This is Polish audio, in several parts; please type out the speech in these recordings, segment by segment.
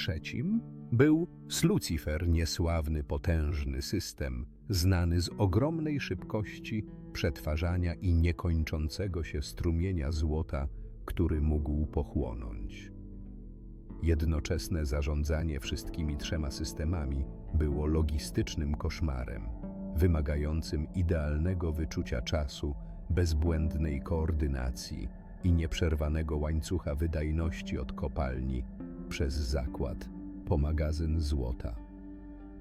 trzecim był Slucifer, niesławny, potężny system, znany z ogromnej szybkości przetwarzania i niekończącego się strumienia złota, który mógł pochłonąć. Jednoczesne zarządzanie wszystkimi trzema systemami było logistycznym koszmarem, wymagającym idealnego wyczucia czasu, bezbłędnej koordynacji i nieprzerwanego łańcucha wydajności od kopalni przez zakład po magazyn złota.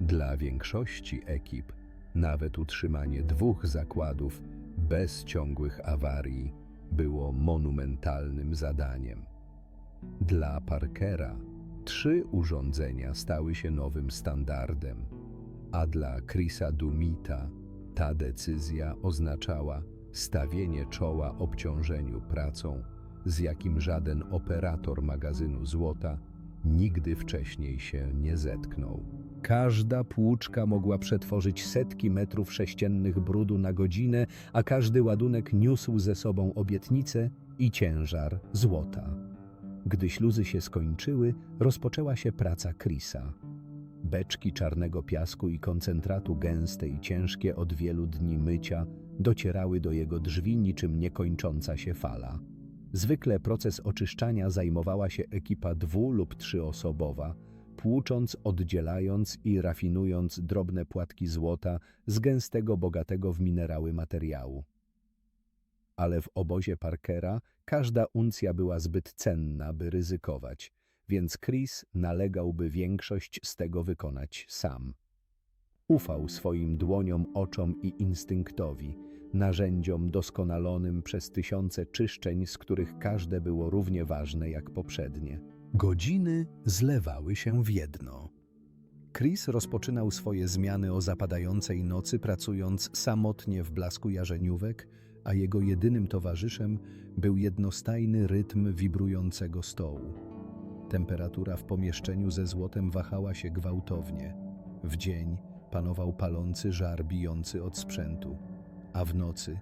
Dla większości ekip nawet utrzymanie dwóch zakładów bez ciągłych awarii było monumentalnym zadaniem. Dla Parkera trzy urządzenia stały się nowym standardem, a dla Chrisa Dumita ta decyzja oznaczała stawienie czoła obciążeniu pracą, z jakim żaden operator magazynu złota nigdy wcześniej się nie zetknął. Każda płuczka mogła przetworzyć setki metrów sześciennych brudu na godzinę, a każdy ładunek niósł ze sobą obietnicę i ciężar złota. Gdy śluzy się skończyły, rozpoczęła się praca Chrisa. Beczki czarnego piasku i koncentratu gęste i ciężkie od wielu dni mycia docierały do jego drzwi niczym niekończąca się fala. Zwykle proces oczyszczania zajmowała się ekipa dwu- lub trzyosobowa, płucząc, oddzielając i rafinując drobne płatki złota z gęstego, bogatego w minerały materiału. Ale w obozie Parkera każda uncja była zbyt cenna, by ryzykować, więc Chris nalegał, by większość z tego wykonać sam. Ufał swoim dłoniom, oczom i instynktowi, narzędziom doskonalonym przez tysiące czyszczeń, z których każde było równie ważne jak poprzednie. Godziny zlewały się w jedno. Chris rozpoczynał swoje zmiany o zapadającej nocy, pracując samotnie w blasku jarzeniówek, a jego jedynym towarzyszem był jednostajny rytm wibrującego stołu. Temperatura w pomieszczeniu ze złotem wahała się gwałtownie. W dzień panował palący żar bijący od sprzętu, a w nocy,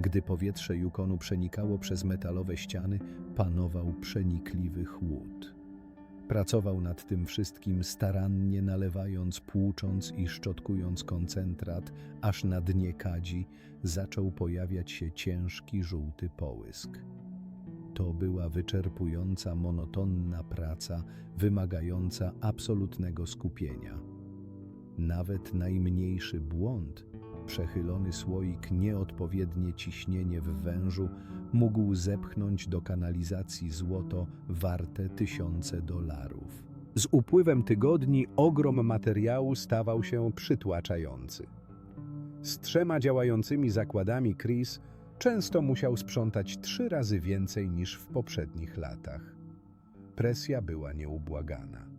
gdy powietrze Yukonu przenikało przez metalowe ściany, panował przenikliwy chłód. Pracował nad tym wszystkim starannie nalewając, płucząc i szczotkując koncentrat, aż na dnie kadzi zaczął pojawiać się ciężki żółty połysk. To była wyczerpująca, monotonna praca, wymagająca absolutnego skupienia. Nawet najmniejszy błąd, przechylony słoik, nieodpowiednie ciśnienie w wężu mógł zepchnąć do kanalizacji złoto warte tysiące dolarów. Z upływem tygodni ogrom materiału stawał się przytłaczający. Z trzema działającymi zakładami Chris często musiał sprzątać trzy razy więcej niż w poprzednich latach. Presja była nieubłagana.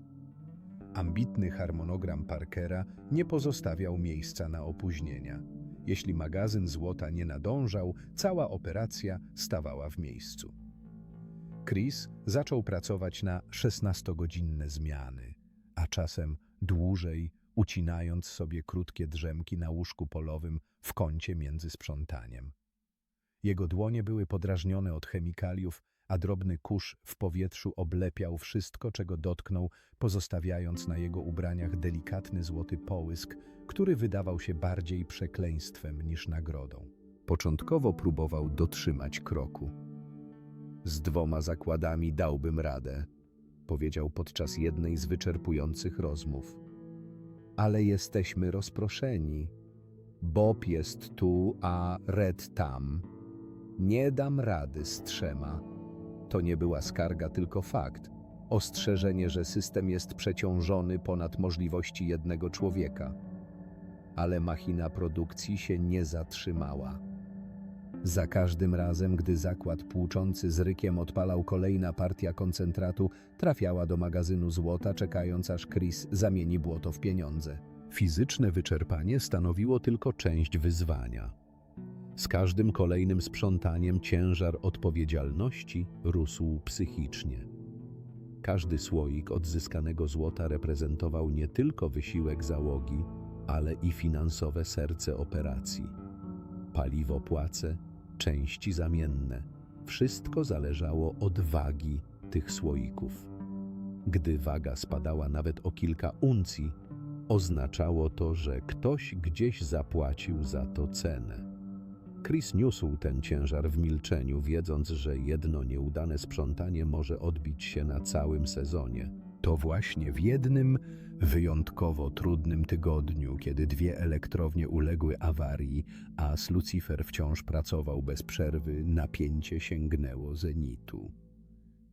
Ambitny harmonogram Parkera nie pozostawiał miejsca na opóźnienia. Jeśli magazyn złota nie nadążał, cała operacja stawała w miejscu. Chris zaczął pracować na 16-godzinne zmiany, a czasem dłużej, ucinając sobie krótkie drzemki na łóżku polowym w kącie między sprzątaniem. Jego dłonie były podrażnione od chemikaliów, a drobny kurz w powietrzu oblepiał wszystko, czego dotknął, pozostawiając na jego ubraniach delikatny złoty połysk, który wydawał się bardziej przekleństwem niż nagrodą. Początkowo próbował dotrzymać kroku. Z dwoma zakładami dałbym radę, powiedział podczas jednej z wyczerpujących rozmów. Ale jesteśmy rozproszeni. Bob jest tu, a Red tam. Nie dam rady z trzema. To nie była skarga, tylko fakt. Ostrzeżenie, że system jest przeciążony ponad możliwości jednego człowieka. Ale machina produkcji się nie zatrzymała. Za każdym razem, gdy zakład płuczący z rykiem odpalał kolejna partia koncentratu, trafiała do magazynu złota, czekając aż Chris zamieni błoto w pieniądze. Fizyczne wyczerpanie stanowiło tylko część wyzwania. Z każdym kolejnym sprzątaniem ciężar odpowiedzialności rósł psychicznie. Każdy słoik odzyskanego złota reprezentował nie tylko wysiłek załogi, ale i finansowe serce operacji. Paliwo, płace, części zamienne wszystko zależało od wagi tych słoików. Gdy waga spadała nawet o kilka uncji, oznaczało to, że ktoś gdzieś zapłacił za to cenę. Chris niósł ten ciężar w milczeniu, wiedząc, że jedno nieudane sprzątanie może odbić się na całym sezonie. To właśnie w jednym wyjątkowo trudnym tygodniu, kiedy dwie elektrownie uległy awarii, a Lucifer wciąż pracował bez przerwy, napięcie sięgnęło zenitu.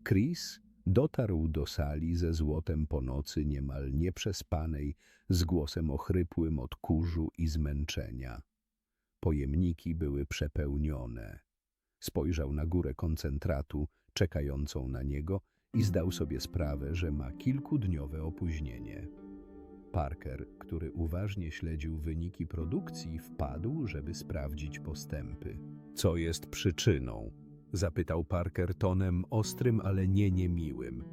Chris dotarł do sali ze złotem po nocy niemal nieprzespanej, z głosem ochrypłym od kurzu i zmęczenia. Pojemniki były przepełnione. Spojrzał na górę koncentratu, czekającą na niego i zdał sobie sprawę, że ma kilkudniowe opóźnienie. Parker, który uważnie śledził wyniki produkcji, wpadł, żeby sprawdzić postępy. Co jest przyczyną? Zapytał Parker tonem ostrym, ale nie niemiłym.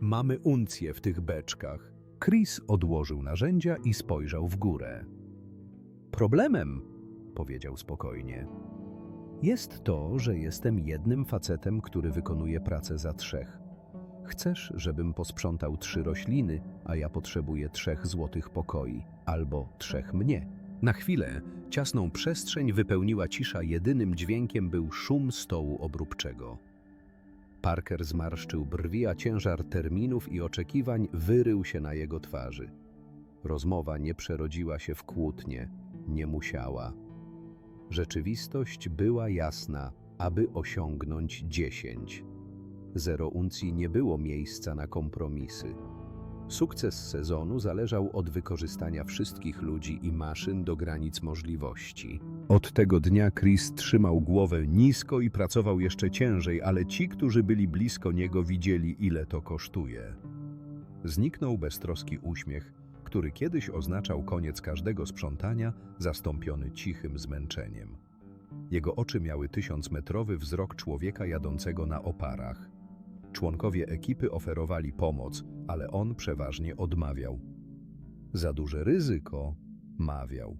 Mamy uncję w tych beczkach. Chris odłożył narzędzia i spojrzał w górę. Problemem, powiedział spokojnie, jest to, że jestem jednym facetem, który wykonuje pracę za trzech. Chcesz, żebym posprzątał trzy rośliny, a ja potrzebuję trzech złotych pokoi, albo trzech mnie. Na chwilę ciasną przestrzeń wypełniła cisza, jedynym dźwiękiem był szum stołu obróbczego. Parker zmarszczył brwi, a ciężar terminów i oczekiwań wyrył się na jego twarzy. Rozmowa nie przerodziła się w kłótnię, nie musiała. Rzeczywistość była jasna, aby osiągnąć dziesięć. Zero uncji nie było miejsca na kompromisy. Sukces sezonu zależał od wykorzystania wszystkich ludzi i maszyn do granic możliwości. Od tego dnia Chris trzymał głowę nisko i pracował jeszcze ciężej, ale ci, którzy byli blisko niego, widzieli, ile to kosztuje. Zniknął beztroski uśmiech, który kiedyś oznaczał koniec każdego sprzątania, zastąpiony cichym zmęczeniem. Jego oczy miały tysiącmetrowy wzrok człowieka jadącego na oparach. Członkowie ekipy oferowali pomoc, ale on przeważnie odmawiał. Za duże ryzyko, mawiał.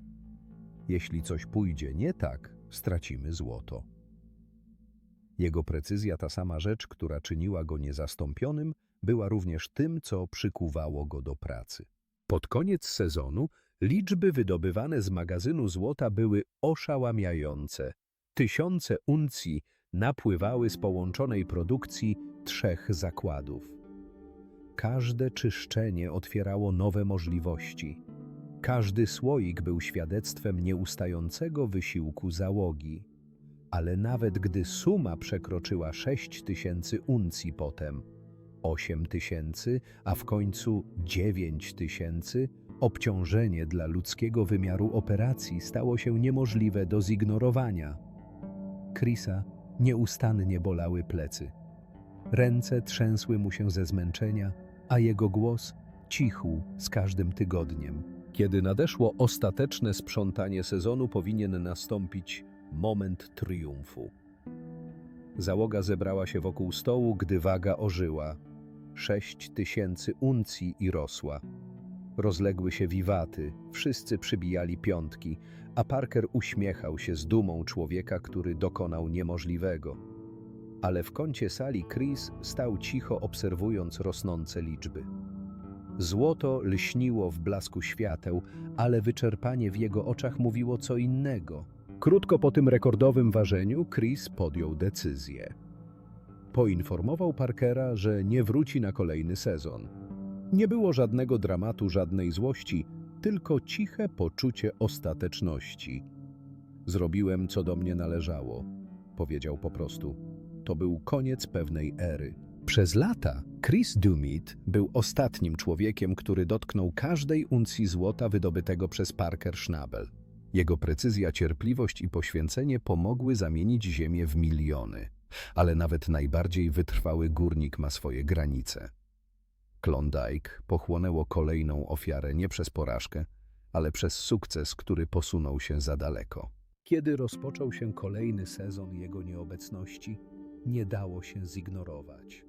Jeśli coś pójdzie nie tak, stracimy złoto. Jego precyzja, ta sama rzecz, która czyniła go niezastąpionym, była również tym, co przykuwało go do pracy. Pod koniec sezonu liczby wydobywane z magazynu złota były oszałamiające. Tysiące uncji napływały z połączonej produkcji trzech zakładów. Każde czyszczenie otwierało nowe możliwości. Każdy słoik był świadectwem nieustającego wysiłku załogi. Ale nawet gdy suma przekroczyła sześć tysięcy uncji potem, osiem tysięcy, a w końcu dziewięć tysięcy, obciążenie dla ludzkiego wymiaru operacji stało się niemożliwe do zignorowania. Chrisa nieustannie bolały plecy. Ręce trzęsły mu się ze zmęczenia, a jego głos cichł z każdym tygodniem. Kiedy nadeszło ostateczne sprzątanie sezonu, powinien nastąpić moment triumfu. Załoga zebrała się wokół stołu, gdy waga ożyła. Sześć tysięcy uncji i rosła. Rozległy się wiwaty, wszyscy przybijali piątki, a Parker uśmiechał się z dumą człowieka, który dokonał niemożliwego. Ale w kącie sali Chris stał cicho, obserwując rosnące liczby. Złoto lśniło w blasku świateł, ale wyczerpanie w jego oczach mówiło co innego. Krótko po tym rekordowym ważeniu Chris podjął decyzję. Poinformował Parkera, że nie wróci na kolejny sezon. Nie było żadnego dramatu, żadnej złości, tylko ciche poczucie ostateczności. Zrobiłem, co do mnie należało, powiedział po prostu. To był koniec pewnej ery. Przez lata Chris Dumit był ostatnim człowiekiem, który dotknął każdej uncji złota wydobytego przez Parker Schnabel. Jego precyzja, cierpliwość i poświęcenie pomogły zamienić ziemię w miliony. Ale nawet najbardziej wytrwały górnik ma swoje granice. Klondike pochłonęło kolejną ofiarę nie przez porażkę, ale przez sukces, który posunął się za daleko. Kiedy rozpoczął się kolejny sezon jego nieobecności, nie dało się zignorować.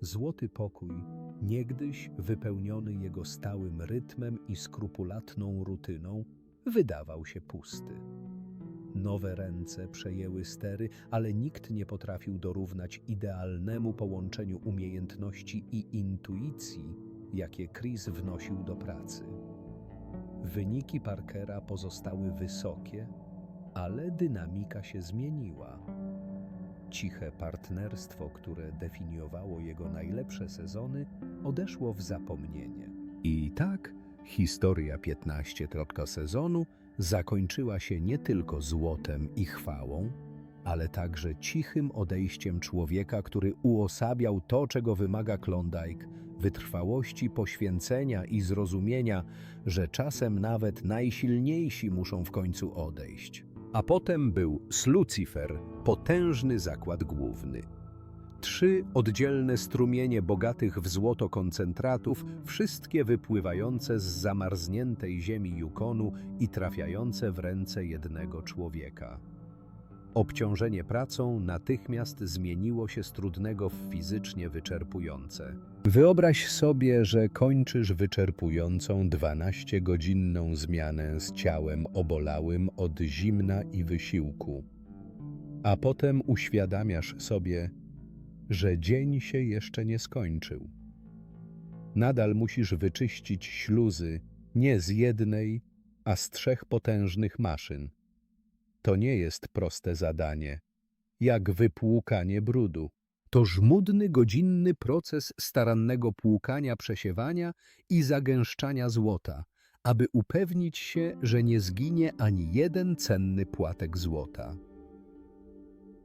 Złoty pokój, niegdyś wypełniony jego stałym rytmem i skrupulatną rutyną, wydawał się pusty. Nowe ręce przejęły stery, ale nikt nie potrafił dorównać idealnemu połączeniu umiejętności i intuicji, jakie Chris wnosił do pracy. Wyniki Parkera pozostały wysokie, ale dynamika się zmieniła. Ciche partnerstwo, które definiowało jego najlepsze sezony, odeszło w zapomnienie. I tak historia 15 trotka sezonu zakończyła się nie tylko złotem i chwałą, ale także cichym odejściem człowieka, który uosabiał to, czego wymaga Klondike, wytrwałości, poświęcenia i zrozumienia, że czasem nawet najsilniejsi muszą w końcu odejść. A potem był Slucifer, potężny zakład główny. Trzy oddzielne strumienie bogatych w złoto koncentratów, wszystkie wypływające z zamarzniętej ziemi Yukonu i trafiające w ręce jednego człowieka. Obciążenie pracą natychmiast zmieniło się z trudnego w fizycznie wyczerpujące. Wyobraź sobie, że kończysz wyczerpującą 12-godzinną zmianę z ciałem obolałym od zimna i wysiłku, a potem uświadamiasz sobie, że dzień się jeszcze nie skończył. Nadal musisz wyczyścić śluzy nie z jednej, a z trzech potężnych maszyn. To nie jest proste zadanie, jak wypłukanie brudu. To żmudny, godzinny proces starannego płukania, przesiewania i zagęszczania złota, aby upewnić się, że nie zginie ani jeden cenny płatek złota.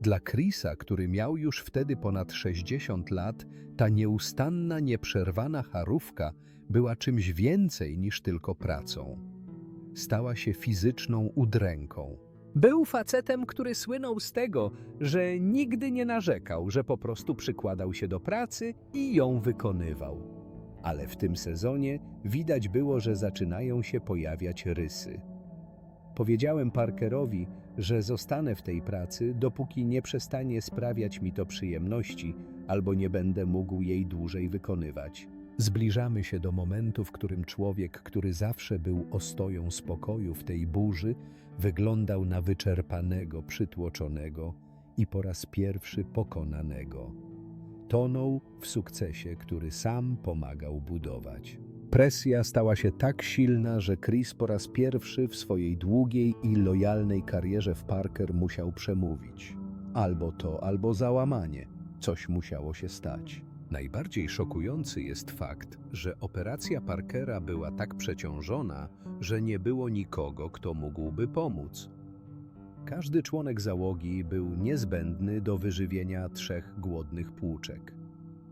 Dla Chrisa, który miał już wtedy ponad 60 lat, ta nieustanna, nieprzerwana charówka była czymś więcej niż tylko pracą. Stała się fizyczną udręką. Był facetem, który słynął z tego, że nigdy nie narzekał, że po prostu przykładał się do pracy i ją wykonywał. Ale w tym sezonie widać było, że zaczynają się pojawiać rysy. Powiedziałem Parkerowi, że zostanę w tej pracy, dopóki nie przestanie sprawiać mi to przyjemności, albo nie będę mógł jej dłużej wykonywać. Zbliżamy się do momentu, w którym człowiek, który zawsze był ostoją spokoju w tej burzy, wyglądał na wyczerpanego, przytłoczonego i po raz pierwszy pokonanego. Tonął w sukcesie, który sam pomagał budować. Presja stała się tak silna, że Chris po raz pierwszy w swojej długiej i lojalnej karierze w Parker musiał przemówić. Albo to, albo załamanie. Coś musiało się stać. Najbardziej szokujący jest fakt, że operacja Parkera była tak przeciążona, że nie było nikogo, kto mógłby pomóc. Każdy członek załogi był niezbędny do wyżywienia trzech głodnych płuczek.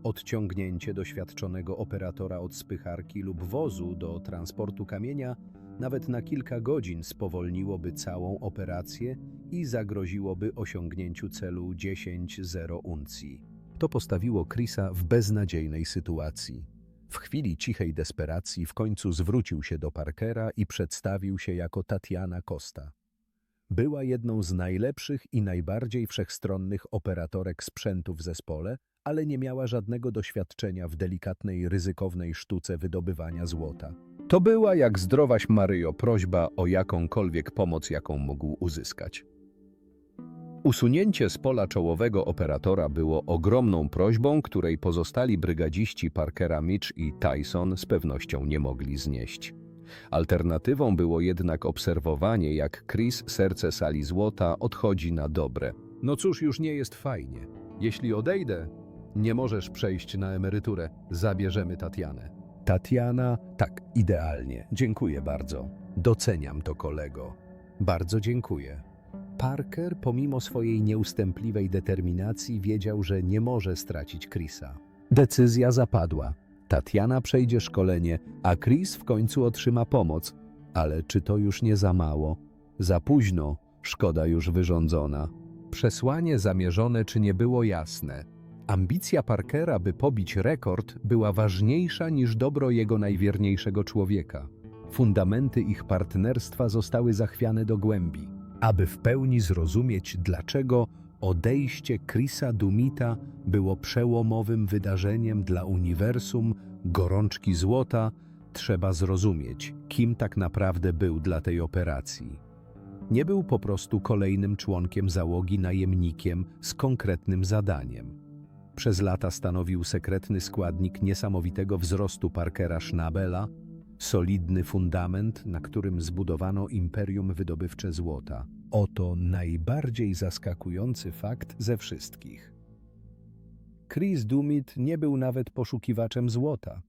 Odciągnięcie doświadczonego operatora od spycharki lub wozu do transportu kamienia nawet na kilka godzin spowolniłoby całą operację i zagroziłoby osiągnięciu celu 10-0 uncji. To postawiło Chrisa w beznadziejnej sytuacji. W chwili cichej desperacji w końcu zwrócił się do Parkera i przedstawił się jako Tatiana Costa. Była jedną z najlepszych i najbardziej wszechstronnych operatorek sprzętu w zespole, ale nie miała żadnego doświadczenia w delikatnej, ryzykownej sztuce wydobywania złota. To była, jak zdrowaś Maryjo, prośba o jakąkolwiek pomoc, jaką mógł uzyskać. Usunięcie z pola czołowego operatora było ogromną prośbą, której pozostali brygadziści Parkera Mitch i Tyson z pewnością nie mogli znieść. Alternatywą było jednak obserwowanie, jak Chris, serce sali złota, odchodzi na dobre. No cóż, już nie jest fajnie. Jeśli odejdę, nie możesz przejść na emeryturę. Zabierzemy Tatianę. Tatiana, tak, idealnie. Dziękuję bardzo. Doceniam to, kolego. Bardzo dziękuję. Parker, pomimo swojej nieustępliwej determinacji, wiedział, że nie może stracić Chrisa. Decyzja zapadła. Tatiana przejdzie szkolenie, a Chris w końcu otrzyma pomoc. Ale czy to już nie za mało? Za późno, szkoda już wyrządzona. Przesłanie zamierzone czy nie było jasne. Ambicja Parkera, by pobić rekord, była ważniejsza niż dobro jego najwierniejszego człowieka. Fundamenty ich partnerstwa zostały zachwiane do głębi. Aby w pełni zrozumieć, dlaczego odejście Chrisa Dumita było przełomowym wydarzeniem dla uniwersum gorączki złota, trzeba zrozumieć, kim tak naprawdę był dla tej operacji. Nie był po prostu kolejnym członkiem załogi najemnikiem z konkretnym zadaniem. Przez lata stanowił sekretny składnik niesamowitego wzrostu Parkera Schnabela, solidny fundament, na którym zbudowano imperium wydobywcze złota. Oto najbardziej zaskakujący fakt ze wszystkich. Chris Dumit nie był nawet poszukiwaczem złota.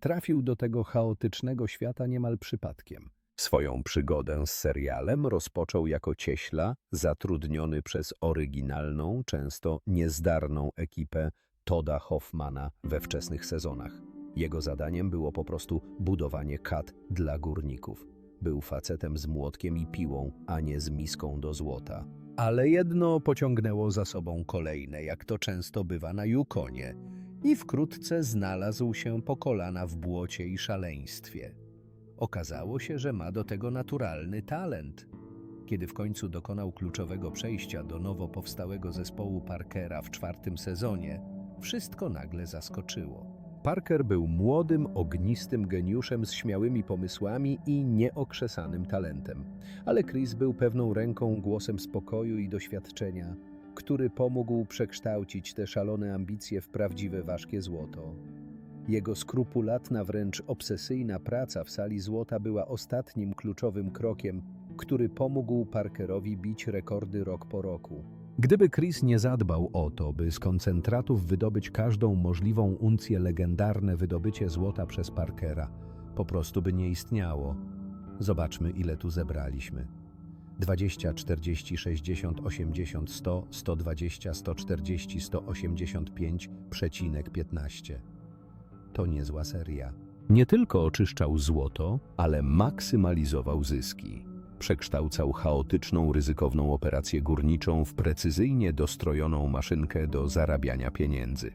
Trafił do tego chaotycznego świata niemal przypadkiem. Swoją przygodę z serialem rozpoczął jako cieśla zatrudniony przez oryginalną, często niezdarną ekipę Toda Hoffmana we wczesnych sezonach. Jego zadaniem było po prostu budowanie kat dla górników. Był facetem z młotkiem i piłą, a nie z miską do złota. Ale jedno pociągnęło za sobą kolejne, jak to często bywa na Yukonie, i wkrótce znalazł się po kolana w błocie i szaleństwie. Okazało się, że ma do tego naturalny talent. Kiedy w końcu dokonał kluczowego przejścia do nowo powstałego zespołu Parkera w czwartym sezonie, wszystko nagle zaskoczyło. Parker był młodym, ognistym geniuszem z śmiałymi pomysłami i nieokrzesanym talentem. Ale Chris był pewną ręką, głosem spokoju i doświadczenia, który pomógł przekształcić te szalone ambicje w prawdziwe ważkie złoto. Jego skrupulatna, wręcz obsesyjna praca w sali złota była ostatnim kluczowym krokiem, który pomógł Parkerowi bić rekordy rok po roku. Gdyby Chris nie zadbał o to, by z koncentratów wydobyć każdą możliwą uncję legendarne wydobycie złota przez Parkera, po prostu by nie istniało. Zobaczmy, ile tu zebraliśmy. 20, 40, 60, 80, 100, 120, 140, 185, przecinek 15. To niezła seria. Nie tylko oczyszczał złoto, ale maksymalizował zyski. Przekształcał chaotyczną, ryzykowną operację górniczą w precyzyjnie dostrojoną maszynkę do zarabiania pieniędzy.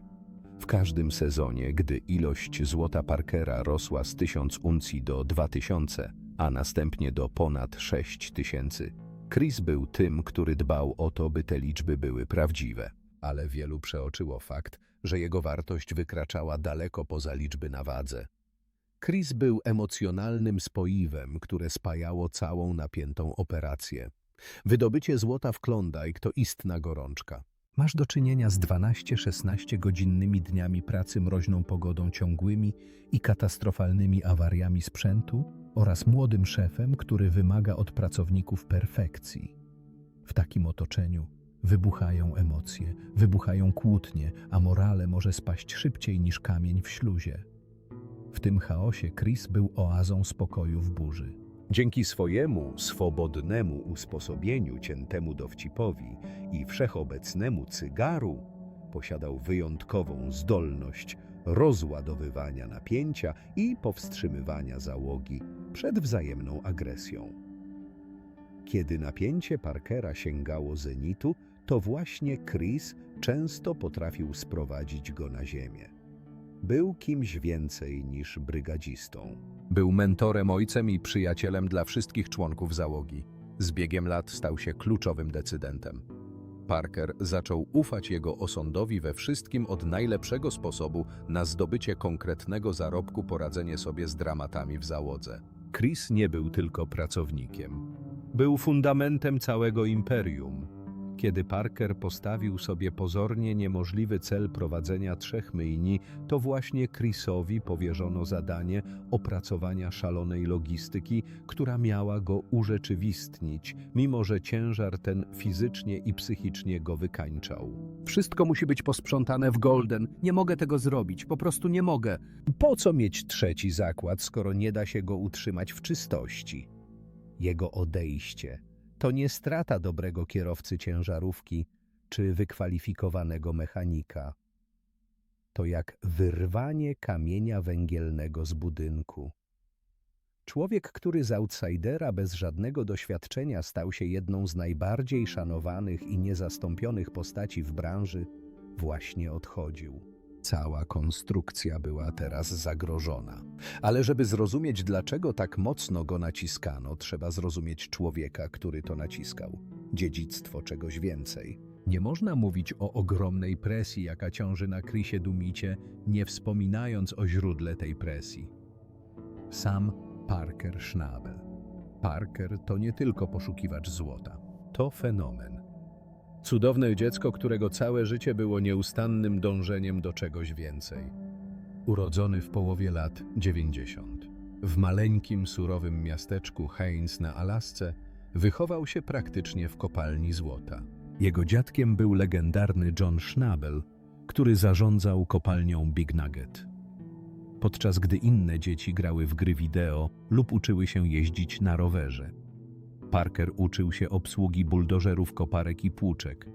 W każdym sezonie, gdy ilość złota Parkera rosła z 1000 uncji do 2000, a następnie do ponad 6000, Chris był tym, który dbał o to, by te liczby były prawdziwe. Ale wielu przeoczyło fakt, że jego wartość wykraczała daleko poza liczby na wadze. Chris był emocjonalnym spoiwem, które spajało całą napiętą operację. Wydobycie złota w Klondike to istna gorączka. Masz do czynienia z 12-16 godzinnymi dniami pracy, mroźną pogodą, ciągłymi i katastrofalnymi awariami sprzętu oraz młodym szefem, który wymaga od pracowników perfekcji. W takim otoczeniu wybuchają emocje, wybuchają kłótnie, a morale może spaść szybciej niż kamień w śluzie. W tym chaosie Chris był oazą spokoju w burzy. Dzięki swojemu swobodnemu usposobieniu, ciętemu dowcipowi i wszechobecnemu cygaru, posiadał wyjątkową zdolność rozładowywania napięcia i powstrzymywania załogi przed wzajemną agresją. Kiedy napięcie Parkera sięgało zenitu, to właśnie Chris często potrafił sprowadzić go na ziemię. Był kimś więcej niż brygadzistą. Był mentorem, ojcem i przyjacielem dla wszystkich członków załogi. Z biegiem lat stał się kluczowym decydentem. Parker zaczął ufać jego osądowi we wszystkim od najlepszego sposobu na zdobycie konkretnego zarobku poradzenie sobie z dramatami w załodze. Chris nie był tylko pracownikiem. Był fundamentem całego imperium. Kiedy Parker postawił sobie pozornie niemożliwy cel prowadzenia trzech myjni, to właśnie Chrisowi powierzono zadanie opracowania szalonej logistyki, która miała go urzeczywistnić, mimo że ciężar ten fizycznie i psychicznie go wykańczał. Wszystko musi być posprzątane w Golden. Nie mogę tego zrobić, po prostu nie mogę. Po co mieć trzeci zakład, skoro nie da się go utrzymać w czystości? Jego odejście to nie strata dobrego kierowcy ciężarówki czy wykwalifikowanego mechanika. To jak wyrwanie kamienia węgielnego z budynku. Człowiek, który z outsidera bez żadnego doświadczenia stał się jedną z najbardziej szanowanych i niezastąpionych postaci w branży, właśnie odchodził. Cała konstrukcja była teraz zagrożona. Ale żeby zrozumieć, dlaczego tak mocno go naciskano, trzeba zrozumieć człowieka, który to naciskał. Dziedzictwo czegoś więcej. Nie można mówić o ogromnej presji, jaka ciąży na Chrisie Dumicie, nie wspominając o źródle tej presji. Sam Parker Schnabel. Parker to nie tylko poszukiwacz złota, to fenomen. Cudowne dziecko, którego całe życie było nieustannym dążeniem do czegoś więcej. Urodzony w połowie lat 90. W maleńkim, surowym miasteczku Haines na Alasce wychował się praktycznie w kopalni złota. Jego dziadkiem był legendarny John Schnabel, który zarządzał kopalnią Big Nugget. Podczas gdy inne dzieci grały w gry wideo lub uczyły się jeździć na rowerze. Parker uczył się obsługi buldożerów, koparek i płuczek.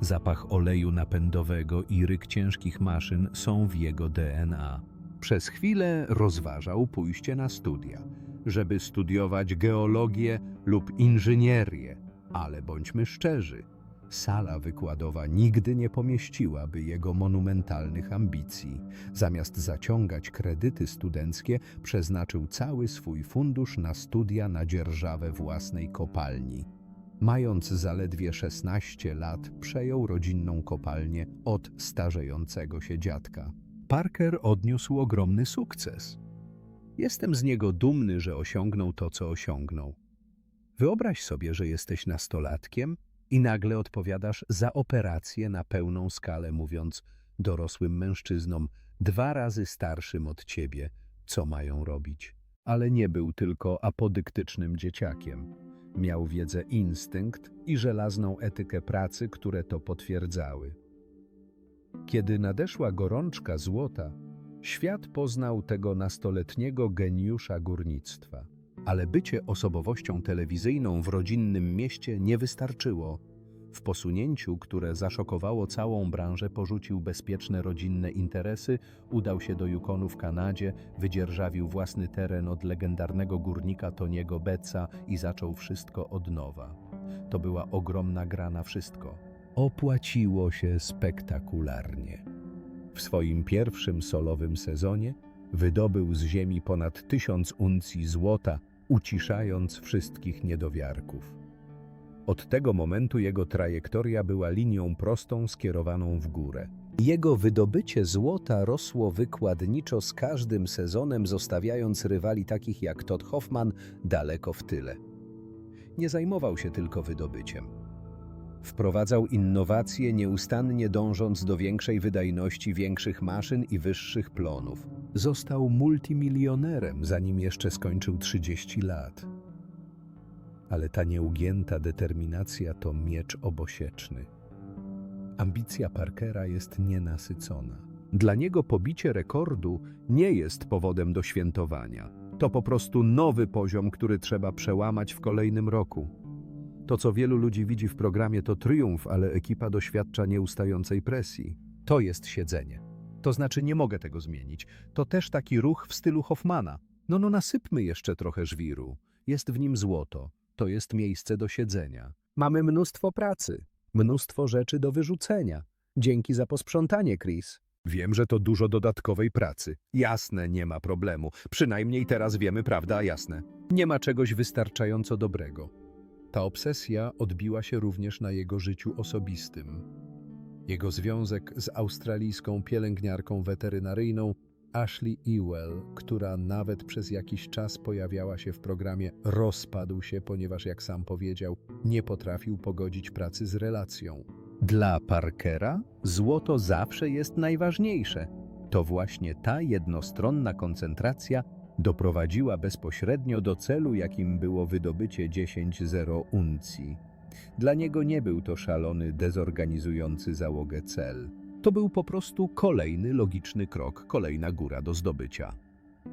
Zapach oleju napędowego i ryk ciężkich maszyn są w jego DNA. Przez chwilę rozważał pójście na studia, żeby studiować geologię lub inżynierię, ale bądźmy szczerzy, sala wykładowa nigdy nie pomieściłaby jego monumentalnych ambicji. Zamiast zaciągać kredyty studenckie, przeznaczył cały swój fundusz na studia na dzierżawę własnej kopalni. Mając zaledwie 16 lat, przejął rodzinną kopalnię od starzejącego się dziadka. Parker odniósł ogromny sukces. Jestem z niego dumny, że osiągnął to, co osiągnął. Wyobraź sobie, że jesteś nastolatkiem i nagle odpowiadasz za operację na pełną skalę, mówiąc dorosłym mężczyznom, dwa razy starszym od ciebie, co mają robić. Ale nie był tylko apodyktycznym dzieciakiem. Miał wiedzę instynkt i żelazną etykę pracy, które to potwierdzały. Kiedy nadeszła gorączka złota, świat poznał tego nastoletniego geniusza górnictwa. Ale bycie osobowością telewizyjną w rodzinnym mieście nie wystarczyło. W posunięciu, które zaszokowało całą branżę, porzucił bezpieczne rodzinne interesy, udał się do Yukonu w Kanadzie, wydzierżawił własny teren od legendarnego górnika Toniego Betza i zaczął wszystko od nowa. To była ogromna gra na wszystko. Opłaciło się spektakularnie. W swoim pierwszym solowym sezonie wydobył z ziemi ponad tysiąc uncji złota, uciszając wszystkich niedowiarków. Od tego momentu jego trajektoria była linią prostą skierowaną w górę. Jego wydobycie złota rosło wykładniczo z każdym sezonem, zostawiając rywali takich jak Todd Hoffman daleko w tyle. Nie zajmował się tylko wydobyciem. Wprowadzał innowacje, nieustannie dążąc do większej wydajności, większych maszyn i wyższych plonów. Został multimilionerem, zanim jeszcze skończył 30 lat. Ale ta nieugięta determinacja to miecz obosieczny. Ambicja Parkera jest nienasycona. Dla niego pobicie rekordu nie jest powodem do świętowania. To po prostu nowy poziom, który trzeba przełamać w kolejnym roku. To, co wielu ludzi widzi w programie, to triumf, ale ekipa doświadcza nieustającej presji. To jest siedzenie. To znaczy, nie mogę tego zmienić. To też taki ruch w stylu Hoffmana. No, no, nasypmy jeszcze trochę żwiru. Jest w nim złoto. To jest miejsce do siedzenia. Mamy mnóstwo pracy, mnóstwo rzeczy do wyrzucenia. Dzięki za posprzątanie, Chris. Wiem, że to dużo dodatkowej pracy. Jasne, nie ma problemu. Przynajmniej teraz wiemy, prawda, jasne. Nie ma czegoś wystarczająco dobrego. Ta obsesja odbiła się również na jego życiu osobistym. Jego związek z australijską pielęgniarką weterynaryjną Ashley Ewell, która nawet przez jakiś czas pojawiała się w programie, rozpadł się, ponieważ, jak sam powiedział, nie potrafił pogodzić pracy z relacją. Dla Parkera złoto zawsze jest najważniejsze. To właśnie ta jednostronna koncentracja doprowadziła bezpośrednio do celu, jakim było wydobycie 10-0 uncji. Dla niego nie był to szalony, dezorganizujący załogę cel. To był po prostu kolejny logiczny krok, kolejna góra do zdobycia.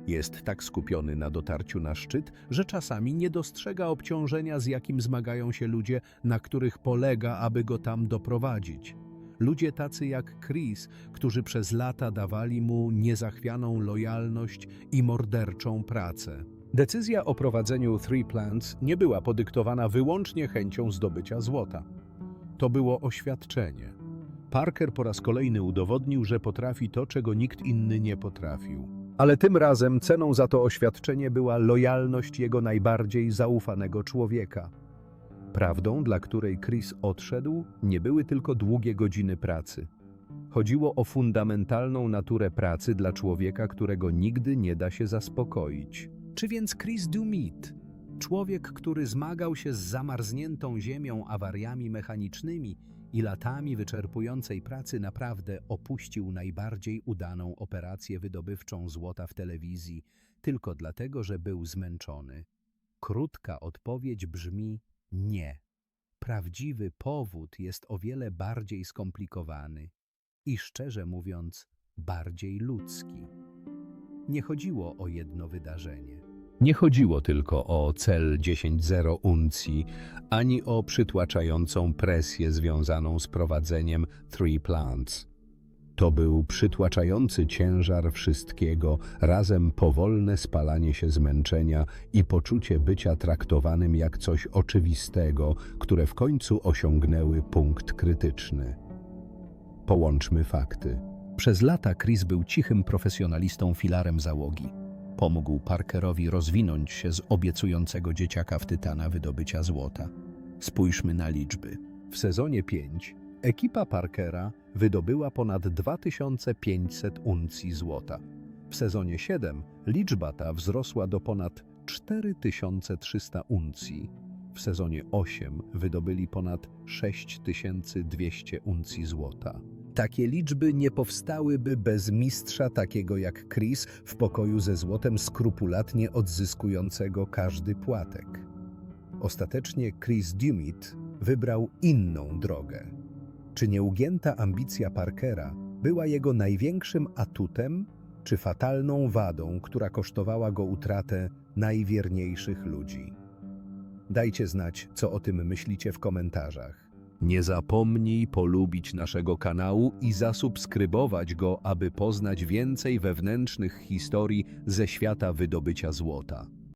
Jest tak skupiony na dotarciu na szczyt, że czasami nie dostrzega obciążenia, z jakim zmagają się ludzie, na których polega, aby go tam doprowadzić. Ludzie tacy jak Chris, którzy przez lata dawali mu niezachwianą lojalność i morderczą pracę. Decyzja o prowadzeniu Three Plants nie była podyktowana wyłącznie chęcią zdobycia złota. To było oświadczenie. Parker po raz kolejny udowodnił, że potrafi to, czego nikt inny nie potrafił. Ale tym razem ceną za to oświadczenie była lojalność jego najbardziej zaufanego człowieka. Prawdą, dla której Chris odszedł, nie były tylko długie godziny pracy. Chodziło o fundamentalną naturę pracy dla człowieka, którego nigdy nie da się zaspokoić. Czy więc Chris Dumit Człowiek, który zmagał się z zamarzniętą ziemią, awariami mechanicznymi i latami wyczerpującej pracy, naprawdę opuścił najbardziej udaną operację wydobywczą złota w telewizji tylko dlatego, że był zmęczony. Krótka odpowiedź brzmi nie. Prawdziwy powód jest o wiele bardziej skomplikowany i szczerze mówiąc, bardziej ludzki. Nie chodziło o jedno wydarzenie. Nie chodziło tylko o cel 10.0 uncji, ani o przytłaczającą presję związaną z prowadzeniem Three Plants. To był przytłaczający ciężar wszystkiego, razem powolne spalanie się zmęczenia i poczucie bycia traktowanym jak coś oczywistego, które w końcu osiągnęły punkt krytyczny. Połączmy fakty. Przez lata Chris był cichym profesjonalistą filarem załogi. Pomógł Parkerowi rozwinąć się z obiecującego dzieciaka w Tytana wydobycia złota. Spójrzmy na liczby. W sezonie 5 ekipa Parkera wydobyła ponad 2500 uncji złota. W sezonie 7 liczba ta wzrosła do ponad 4300 uncji. W sezonie 8 wydobyli ponad 6200 uncji złota. Takie liczby nie powstałyby bez mistrza takiego jak Chris w pokoju ze złotem skrupulatnie odzyskującego każdy płatek. Ostatecznie Chris Dumit wybrał inną drogę. Czy nieugięta ambicja Parkera była jego największym atutem, czy fatalną wadą, która kosztowała go utratę najwierniejszych ludzi? Dajcie znać, co o tym myślicie w komentarzach. Nie zapomnij polubić naszego kanału i zasubskrybować go, aby poznać więcej wewnętrznych historii ze świata wydobycia złota.